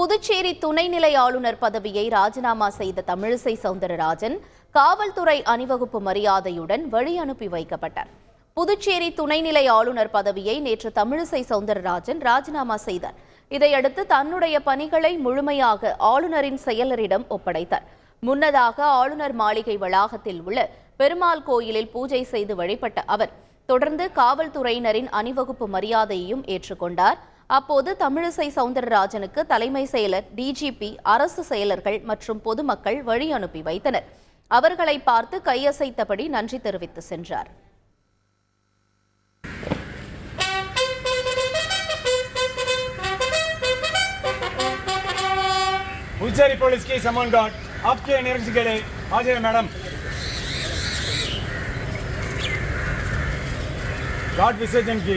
புதுச்சேரி துணைநிலை ஆளுநர் பதவியை ராஜினாமா செய்த தமிழிசை சவுந்தரராஜன் காவல்துறை அணிவகுப்பு மரியாதையுடன் வழி அனுப்பி வைக்கப்பட்டார். புதுச்சேரி துணைநிலை ஆளுநர் பதவியை நேற்று தமிழிசை சவுந்தரராஜன் ராஜினாமா செய்தார். இதையடுத்து தன்னுடைய பணிகளை முழுமையாக ஆளுநரின் செயலரிடம் ஒப்படைத்தார். முன்னதாக ஆளுநர் மாளிகை வளாகத்தில் உள்ள பெருமாள் கோயிலில் பூஜை செய்து வழிபட்ட அவர் தொடர்ந்து காவல்துறையினரின் அணிவகுப்பு மரியாதையையும் ஏற்றுக்கொண்டார். அப்போது தமிழிசை சவுந்தரராஜனுக்கு தலைமை செயலர் டிஜிபி அரசு செயலர்கள் மற்றும் பொதுமக்கள் வழி அனுப்பி வைத்தனர். அவர்களை பார்த்து கையசைத்தபடி நன்றி தெரிவித்து சென்றார். उज्जैन पुलिस की समन गार्ड आपके एनर्जी के लिए आज है मैडम गार्ड विसर्जन की